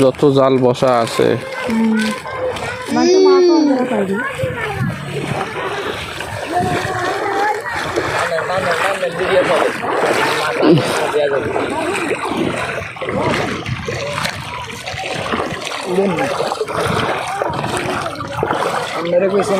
যত জাল বসা আছে। আপনারা কইছে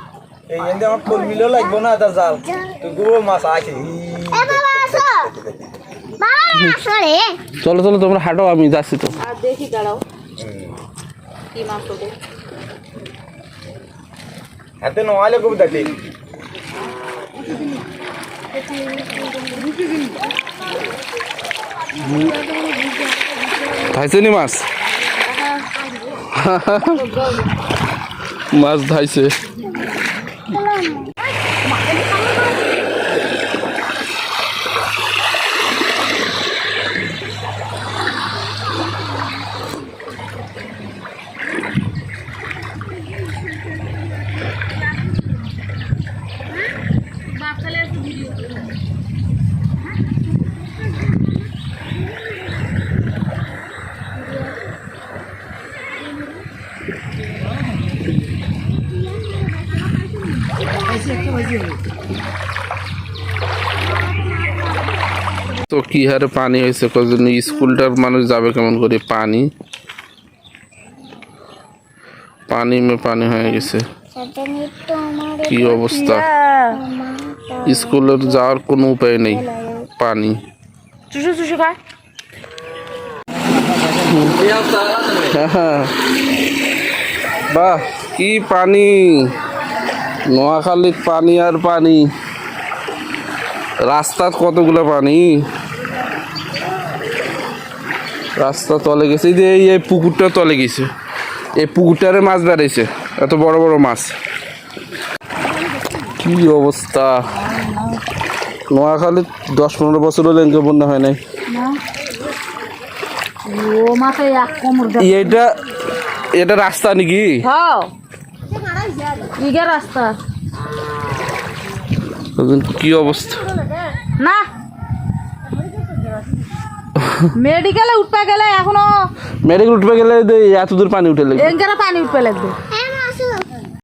এই এন্ডে আমার মিলো লাগবো না তার জাল তুই মাছ আছে। চলো চলো তোমরা হাঁটো আমি যাচ্ছি তো। আর দেখি দাঁড়াও। কি মাছ হাতে নয় খুব দেখি। ধাইছে নি মাছ মাছ ধাইছে। หวานได้ไหมคะ তো কি হারে পানি হয়েছে? কজন স্কুলটার মানুষ যাবে কেমন করে? পানি? পানি মে পানি হয়ে গেছে। কি অবস্থা? স্কুলের যাওয়ার কোনো উপায় নেই। পানি। চুষু খায় বাহ কি পানি? নোয়াখালীর পানি আর পানি। রাস্তার কতগুলো পানি? রাস্তা তলে গেছে। এই যে এই এই পুকুরটা তলে গেছে। এই পুকুরটারে মাছ বেড়াইছে এত বড় বড় মাছ। কি অবস্থা? নোয়াখালী দশ পনেরো বছর হলে এনকে বন্যা হয় নাই। এটা এটা রাস্তা নাকি? হাও ইগে রাস্তা। কি অবস্থা? না। মেডিকেলে উঠবে গেলে এখনও মেডিকেল উঠবে গেলে এত দূর পানি উঠে লাগবে। এঙ্গারা পানি উঠবে লাগবে। এ